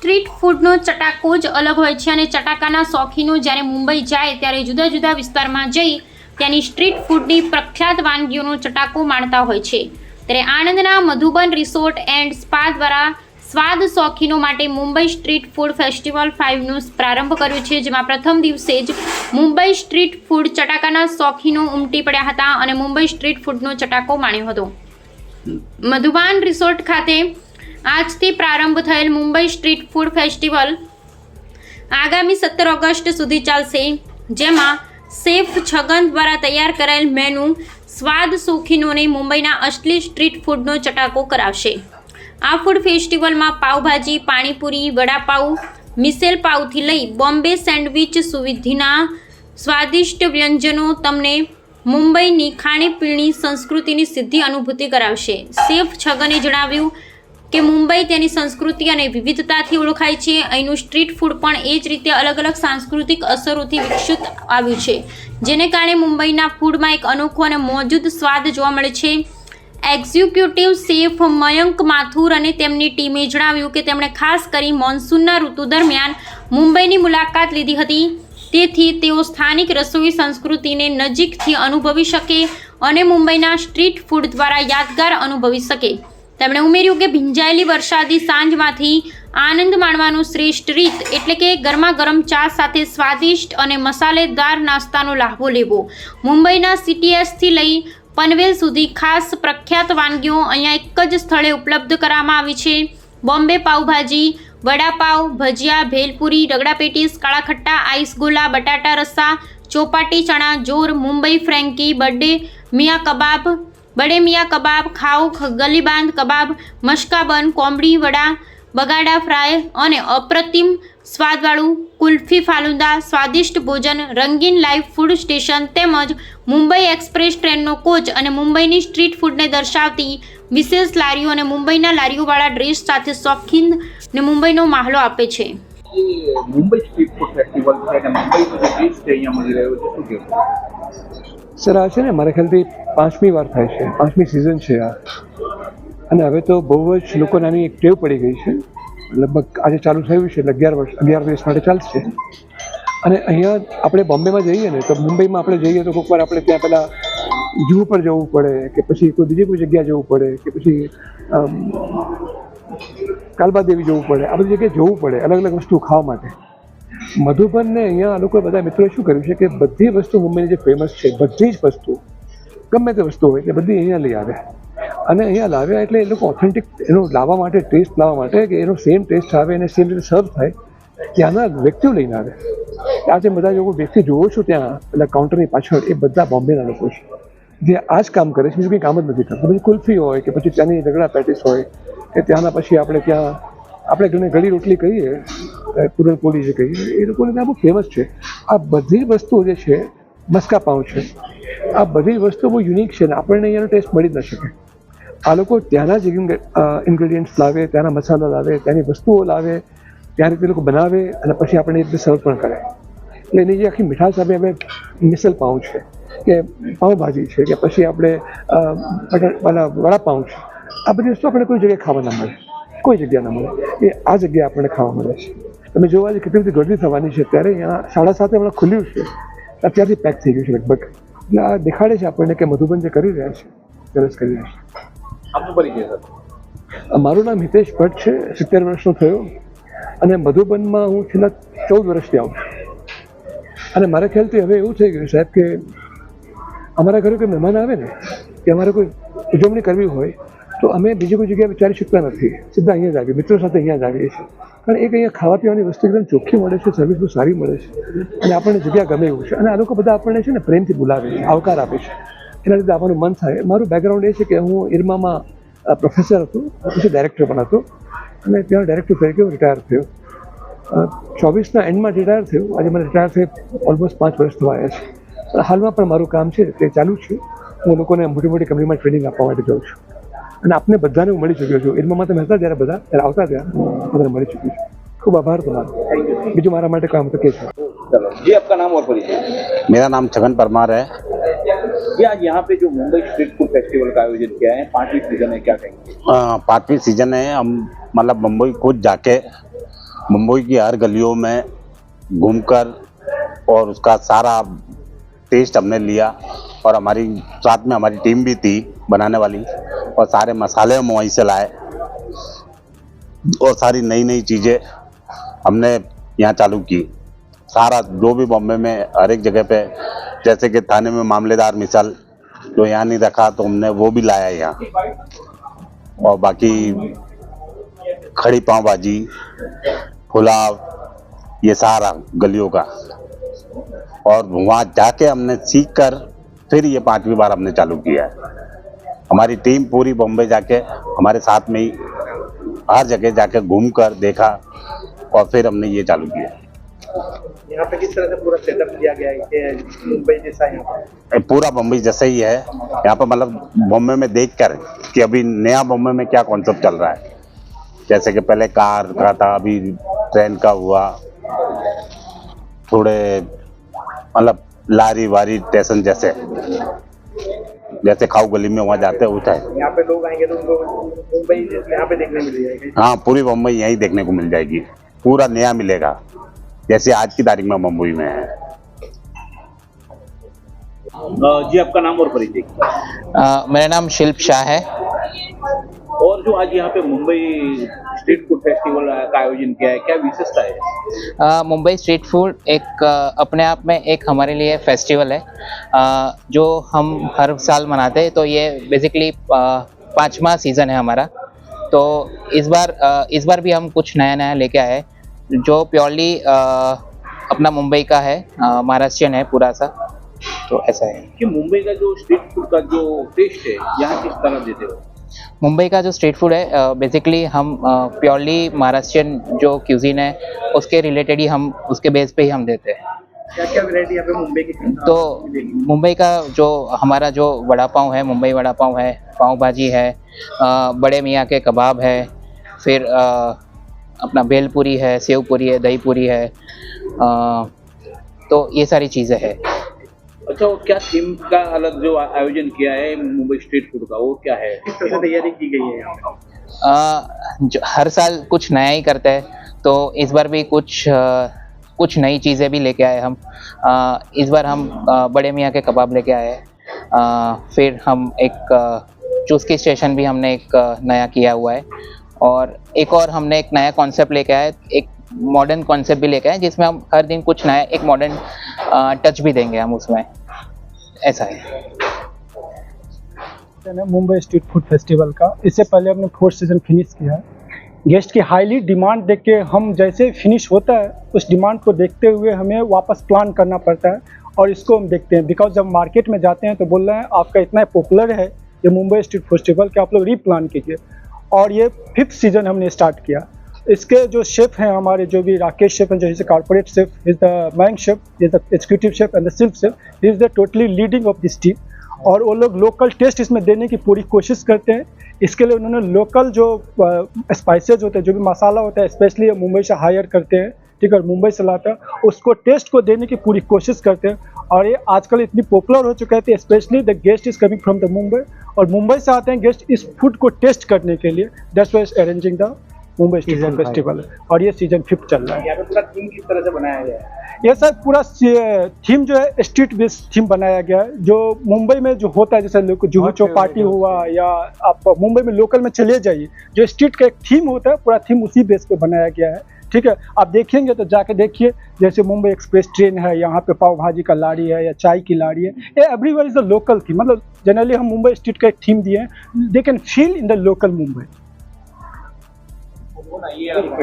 Street ફૂડનો ચટાકો જ અલગ હોય છે અને ચટાકાના શોખીનો જ્યારે મુંબઈ જાય ત્યારે જુદા જુદા વિસ્તારમાં જઈ ત્યાંની સ્ટ્રીટ ફૂડની પ્રખ્યાત વાનગીઓનો ચટાકો માણતા હોય છે. ત્યારે આણંદના મધુબન રિસોર્ટ એન્ડ સ્પા દ્વારા સ્વાદ શોખીનો માટે મુંબઈ સ્ટ્રીટ ફૂડ ફેસ્ટિવલ ફાઇવનો પ્રારંભ કર્યો છે, જેમાં પ્રથમ દિવસે જ મુંબઈ સ્ટ્રીટ ફૂડ ચટાકાના શોખીનો ઉમટી પડ્યા હતા અને મુંબઈ સ્ટ્રીટ ફૂડનો ચટાકો માણ્યો હતો. મધુબાન રિસોર્ટ ખાતે આજથી પ્રારંભ થયેલ મુંબઈ સ્ટ્રીટ ફૂડ ફેસ્ટિવલ આગામી સત્તર ઓગસ્ટ સુધી ચાલશે, જેમાં શેફ છગન દ્વારા તૈયાર કરાયેલ મેનુ સ્વાદ શોખીનોને મુંબઈના અસલી સ્ટ્રીટ ફૂડનો ચટાકો કરાવશે. આ ફૂડ ફેસ્ટિવલમાં પાવભાજી પાણીપુરી, વડાપાઉં, મિસેલ પાઉથી લઈ બોમ્બે સેન્ડવિચ સુવિધિના સ્વાદિષ્ટ વ્યંજનો તમને મુંબઈની ખાણીપીણી સંસ્કૃતિની સીધી અનુભૂતિ કરાવશે. શેફ છગને જણાવ્યું કે મુંબઈ તેની સંસ્કૃતિ અને વિવિધતાથી ઓળખાય છે. અહીંનું સ્ટ્રીટ ફૂડ પણ એ જ રીતે અલગ અલગ સાંસ્કૃતિક અસરોથી વિકસિત આવ્યું છે, જેને કારણે મુંબઈના ફૂડમાં એક અનોખો અને મોજૂદ સ્વાદ જોવા મળે છે. એક્ઝિક્યુટિવ શેફ મયંક માથુર અને તેમની ટીમે જણાવ્યું કે તેમણે ખાસ કરી મોન્સૂનના ઋતુ દરમિયાન મુંબઈની મુલાકાત લીધી હતી. તેથી તેઓ સ્થાનિક રસોઈ સંસ્કૃતિને નજીકથી અનુભવી શકે અને મુંબઈના સ્ટ્રીટ ફૂડ દ્વારા યાદગાર અનુભવી શકે. તેમણે ઉમેર્યું કે ભીંજાયેલી વરસાદી સાંજમાંથી આનંદ માણવાનું શ્રેષ્ઠ રીત એટલે કે ગરમા ગરમ ચા સાથે સ્વાદિષ્ટ અને મસાલેદાર નાસ્તાનો લાભો લેવો. મુંબઈના સીટીએસથી લઈ પનવેલ સુધી ખાસ પ્રખ્યાત વાનગીઓ અહીંયા એક જ સ્થળે ઉપલબ્ધ કરવામાં આવી છે. બોમ્બે પાઉભાજી, વડાપાવ, ભજીયા, ભેલપુરી રગડા પેટીસ કાળા ખટ્ટા આઈસ બટાટા રસ્સા, ચોપાટી ચણા, જોર, Mumbai frankie, birthday, Miya kebab Bade Miya kebab, ખાઉ ગલીબાંધ કબાબ મસ્કાબન કોંબડી, વડા, બગાડા ફ્રાય અને અપ્રતિમ સ્વાદવાળું કુલ્ફી ફાલુદા, સ્વાદિષ્ટ ભોજન, રંગીન લાઈવ ફૂડ સ્ટેશન તેમજ મુંબઈ એક્સપ્રેસ ટ્રેનનો કોચ અને મુંબઈની સ્ટ્રીટ ફૂડને દર્શાવતી વિશેષ લારીઓ અને મુંબઈના લારીઓવાળા ડ્રેસ સાથે શોખીન ને મુંબઈનો માહલો આપે છે. મુંબઈ સ્ટ્રીટ ફૂડ ફેસ્ટિવલ છે અને મુંબઈ સ્ટ્રીટ છે અહીંયા મળી રહ્યો છે. શું સર, આ છે ને મારા ખ્યાલથી પાંચમી વાર થાય છે. પાંચમી સિઝન છે આ. અને હવે તો બહુ જ લોકોને એક ટેવ પડી ગઈ છે. લગભગ આજે ચાલુ થયું છે, એટલે અગિયાર વર્ષ અગિયાર વર્ષ માટે ચાલશે. અને અહીંયા આપણે બોમ્બેમાં જઈએ ને, તો મુંબઈમાં આપણે જઈએ તો કોઈક વાર આપણે ત્યાં પહેલાં જૂ પર જવું પડે, કે પછી કોઈ બીજી કોઈ જગ્યા જવું પડે, કે પછી કાલબા દેવી જવું પડે. આ બધી જગ્યાએ જવું પડે અલગ અલગ વસ્તુ ખાવા માટે. મધુબનને અહીંયા લોકો બધા મિત્રો શું કર્યું છે કે બધી વસ્તુ મુંબઈની જે ફેમસ છે, બધી જ વસ્તુ, ગમે તે વસ્તુ હોય તે બધી અહીંયા લઈ આવે. અને અહીંયા લાવ્યા એટલે એ લોકો ઓથેન્ટિક એનો લાવવા માટે ટેસ્ટ લાવવા માટે કે એનો સેમ ટેસ્ટ આવે અને સેમ રીતે સર્વ થાય, ત્યાંના વ્યક્તિઓ લઈને આવે. આજે બધા લોકો વ્યક્તિ જોવો છો ત્યાં, પેલા કાઉન્ટરની પાછળ, એ બધા બોમ્બેના લોકો છે. જે આ જ કામ કરે છે, બીજું કંઈ કામ જ નથી કરતું પછી કુલ્ફી હોય કે પછી ત્યાંની રગડા પેટીસ હોય, કે ત્યાંના પછી આપણે ત્યાં આપણે ઘણી ઘડી રોટલી કહીએ પૂરણપોળી જે કહીએ, એ લોકોને ત્યાં બહુ ફેમસ છે. આ બધી વસ્તુઓ જે છે, મસ્કા પાઉં છે. આ બધી વસ્તુઓ બહુ યુનિક છે ને આપણને અહીંયાનો ટેસ્ટ મળી જ ન શકે. આ લોકો ત્યાંના જ ઇન્ગ્રેડિયન્ટ્સ લાવે, ત્યાંના મસાલા લાવે, ત્યાંની વસ્તુઓ લાવે ત્યાં રીતે લોકો બનાવે અને પછી આપણે એ રીતે સર્વ પણ કરે. એટલે એની જે આખી મીઠાશ આપણે અમે મિસલ પાઉં છે, કે પાઉંભાજી છે, કે પછી આપણે વડાપાઉં છે. આ બધી વસ્તુ આપણે કોઈ જગ્યાએ ખાવા ના મળે. કોઈ જગ્યા ના મળે. એ આ જગ્યાએ આપણને ખાવા મળે છે. તમે જોવા જે કેટલી બધી ગરદી થવાની છે ત્યારે અહીંયા સાડા સાતે હમણાં ખુલ્યું છે. અત્યારથી પેક થઈ ગયું છે લગભગ. એટલે આ દેખાડે છે આપણને કે મધુબન જે કરી રહ્યા છે સરસ કરી રહ્યા છે. આપનો પરિચય સર મારું નામ હિતેશ ભટ્ટ છે સિત્તેર વર્ષનો થયો. અને મધુબનમાં હું છેલ્લા ચૌદ વર્ષથી આવું છું. અને મારા ખ્યાલથી હવે એવું થઈ ગયું સાહેબ કે અમારા ઘરે કોઈ મહેમાન આવે ને કે અમારે કોઈ ઉજવણી કરવી હોય તો અમે બીજી કોઈ જગ્યાએ વિચારી શકતા નથી. સીધા અહીંયા જ આવીએ, મિત્રો સાથે અહીંયા જ આવીએ છીએ. કારણ એક અહીંયા ખાવા પીવાની વસ્તુ એકદમ ચોખ્ખી મળે છે સર્વિસ બહુ સારી મળે છે. અને આપણને જગ્યા ગમે એવું છે. અને આ લોકો બધા આપણને છે ને પ્રેમથી બોલાવે છે, આવકાર આપે છે. એના લીધે આપણું મન થાય. મારું બેકગ્રાઉન્ડ એ છે કે હું ઇરમામાં પ્રોફેસર હતો, પછી ડાયરેક્ટર પણ હતો. અને ત્યાં ડાયરેક્ટર તરીકે રિટાયર થયો. ચોવીસના એન્ડમાં રિટાયર થયો. આજે મને રિટાયર થઈ ઓલમોસ્ટ પાંચ વર્ષ થવા આવ્યા છે. હાલમાં પણ મારું કામ છે, તે ચાલુ છે. હું લોકોને મોટી મોટી કંપનીમાં ટ્રેનિંગ આપવા માટે જાઉં છું. અને આપને બધાને હું મળી ચૂક્યો છું ઇરમામાં તમે હતા જ્યારે બધા ત્યારે આવતા ત્યાં બધાને મળી ચૂક્યું છું ખૂબ આભાર તમારો બીજું મારા માટે કામ તો કે છે चलो जी आपका नाम और परिचय मेरा नाम छगन परमार है ये आज यहाँ पे जो मुंबई स्ट्रीट फूड फेस्टिवल का आयोजन किया है पांचवी सीजन है क्या कहेंगे अ, पांचवी सीजन है हम मतलब मुंबई खुद जाके मुंबई की हर गलियों में घूमकर और उसका सारा टेस्ट हमने लिया और हमारी साथ में हमारी टीम भी थी बनाने वाली और सारे मसाले हम वहीं से लाए। और सारी नई नई चीज़ें हमने यहाँ चालू की। सारा, जो भी बॉम्बे में हर एक जगह पे, जैसे कि थाने में मामलेदार मिसाल, जो यहाँ नहीं रखा तो हमने वो भी लाया यहाँ। और बाकी खड़ी पाव भाजी पुलाव, ये सारा गलियों का। और वहाँ जाके हमने सीख कर, फिर ये पांचवी बार हमने चालू किया है। हमारी टीम पूरी बॉम्बे जाके हमारे साथ में ही हर जगह जाके घूम कर देखा और फिर हमने ये चालू किया। यहाँ पे किस तरह से पूरा सेटअप किया गया है मुंबई जैसा यहाँ पर? पूरा बम्बई जैसे ही है। यहाँ पर मतलब बॉम्बे में देख कर कि अभी नया बॉम्बे में क्या कॉन्सेप्ट चल रहा है। जैसे कि पहले कार का था अभी ट्रेन का हुआ। थोड़े मतलब लारी वारी स्टेशन जैसे। जैसे खाऊ गली में वहाँ जाते हैं उठा है। यहाँ पे लोग आएँगे तो उनको मुंबई यहाँ पे देखने मिल जाएगा। हाँ पूरी बम्बई यहीं देखने को मिल जाएगी। पूरा नया मिलेगा। जैसे आज की तारीख में मुंबई में है। जी आपका नाम और परिचय? मेरा नाम शिल्प शाह है। और जो आज यहाँ पे मुंबई स्ट्रीट फ़ूड फेस्टिवल का आयोजन किया है क्या विशेषता है? मुंबई स्ट्रीट फ़ूड एक अ, अपने आप में एक हमारे लिए फेस्टिवल है। अ, जो हम हर साल मनाते हैं तो ये बेसिकली पाँचवा सीज़न है हमारा। तो इस बार अ, इस बार भी हम कुछ नया नया लेके आए जो प्योरली अपना मुंबई का है महाराष्ट्रियन है पूरा सा। तो ऐसा है। कि मुंबई का जो स्ट्रीट फ़ूड का जो टेस्ट है यहाँ किस तरह देते हो? मुंबई का जो स्ट्रीट फ़ूड है बेसिकली हम प्योरली महाराष्ट्रियन जो क्यूजीन है उसके रिलेटेड ही हम उसके बेस पे ही हम देते हैं। क्या क्या वैरायटी यहाँ पे मुंबई की तो मुंबई का जो हमारा जो वड़ा पाव है मुंबई वड़ा पाव है पाव भाजी है अ, बड़े मियाँ के कबाब है फिर अ, अपना भेलपूरी है सेव पूरी है दही पूरी है अ, तो ये सारी चीज़ें हैं। अच्छा वो क्या थीम का अलग जो आयोजन किया है मुंबई स्ट्रीट फ़ूड का वो क्या है? किस तरह से तैयारी की गई है यहाँ पे हर साल कुछ नया ही करते हैं तो इस बार भी कुछ अ, कुछ नई चीज़ें भी लेके आए हम। अ, इस बार हम अ, बड़े मियाँ के कबाब लेके आए हैं। फिर हम एक चुस्की स्टेशन भी हमने एक नया किया हुआ है। और एक और हमने एक नया कॉन्सेप्ट लेके आए एक मॉडर्न कॉन्सेप्ट भी लेके आए जिसमें हम हर दिन कुछ नया एक मॉडर्न टच भी देंगे हम उसमें। ऐसा है। मुंबई स्ट्रीट फ़ूड फेस्टिवल का। इससे पहले हमने फोर्थ सीज़न फिनिश किया है। गेस्ट की हाईली डिमांड देख के हम जैसे फिनिश होता है, उस डिमांड को देखते हुए हमें वापस प्लान करना पड़ता है और इसको हम देखते हैं। बिकॉज़ जब मार्केट में जाते हैं तो बोल रहे हैं, आपका इतना पॉपुलर है, ये मुंबई स्ट्रीट फेस्टिवल कि आप लोग रीप्लान कीजिए। और ये फिफ्थ सीज़न हमने स्टार्ट किया। इसके जो शेफ हैं, हमारे जो भी राकेश शेफ हैं, जो is corporate chef is the Mayank chef is the executive chef and the silk chef is the totally leading of this team और वो लोग लोकल टेस्ट इसमें देने की पूरी कोशिश करते हैं। इसके लिए उन्होंने लोकल जो स्पाइसेज होते हैं, जो भी मसाला होता है स्पेशली मुंबई से हायर करते हैं, ठीक है मुंबई से लाते हैं, उसको टेस्ट को देने की पूरी कोशिश करते हैं। और ये आजकल इतनी पॉपुलर हो चुका है specially the guest is coming from the Mumbai और मुंबई से आते हैं गेस्ट इस फ़ूड को टेस्ट करने के लिए। That's why arranging the Mumbai food festival और ये सीज़न फिफ्थ चल रहा है। यहाँ पे पूरा थीम किस तरह से बनाया गया है? ये सर पूरा थीम जो है स्ट्रीट बेस्ड थीम बनाया गया है। जो मुंबई में जो होता है जैसे जुहू चौपाटी हुआ या आप मुंबई में लोकल में चले जाइए जो स्ट्रीट का एक थीम होता है पूरा थीम उसी बेस पे बनाया गया है। ठीक है? आप देखेंगे तो जाके देखिए जैसे मुंबई एक्सप्रेस ट्रेन है यहाँ पे पाव भाजी का लाड़ी है या चाय की लाड़ी है। ये everywhere is the local theme मतलब जनरली हम मुंबई स्ट्रीट का एक थीम दिए हैं। They can feel in the local Mumbai Perfecto.